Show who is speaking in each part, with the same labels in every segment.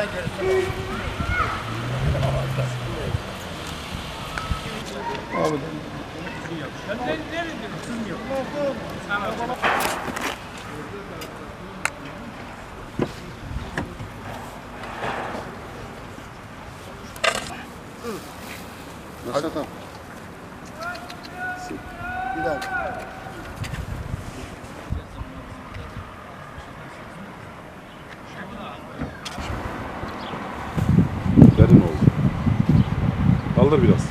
Speaker 1: Sen gerisine
Speaker 2: Abi
Speaker 1: Nasıl tamam? Bir dakika.
Speaker 3: Kaldır biraz.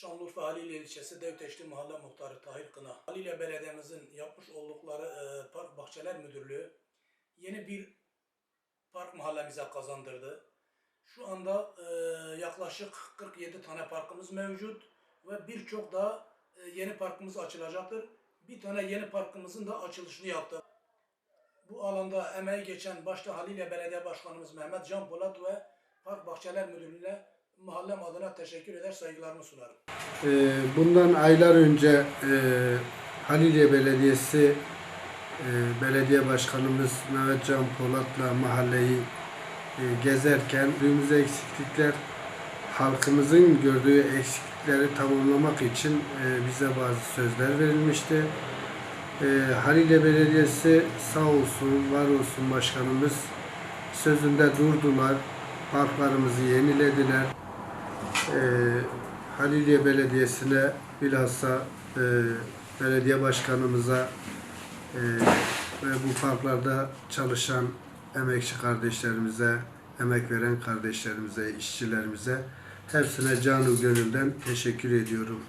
Speaker 4: Şanlıurfa Halil ilçesi Devteşli Mahalle Muhtarı Tahir Kına. Halilye Belediye'mizin yapmış oldukları e, Park Bahçeler Müdürlüğü yeni bir park mahallemize kazandırdı. Şu anda e, yaklaşık 47 tane parkımız mevcut ve birçok daha e, yeni parkımız açılacaktır. Bir tane yeni parkımızın da açılışını yaptık. Bu alanda emeği geçen başta Halilye Belediye Başkanımız Mehmet Can Polat ve Park Bahçeler Müdürlüğü'ne mahallem adına teşekkür eder, saygılarımı sunarım.
Speaker 2: Ee, bundan aylar önce e, Halilye Belediyesi e, Belediye Başkanımız Mehmet Can Polat'la mahalleyi e, gezerken gördüğümüz eksiklikler halkımızın gördüğü eksiklikleri tamamlamak için bize bazı sözler verilmişti. Halilye Belediyesi sağ olsun, var olsun başkanımız sözünde durdular. Parklarımızı yenilediler. E, Halilye Belediyesi'ne bilhassa e, belediye başkanımıza e, ve bu parklarda çalışan emekçi kardeşlerimize, emek veren kardeşlerimize, işçilerimize hepsine canı gönülden teşekkür ediyorum.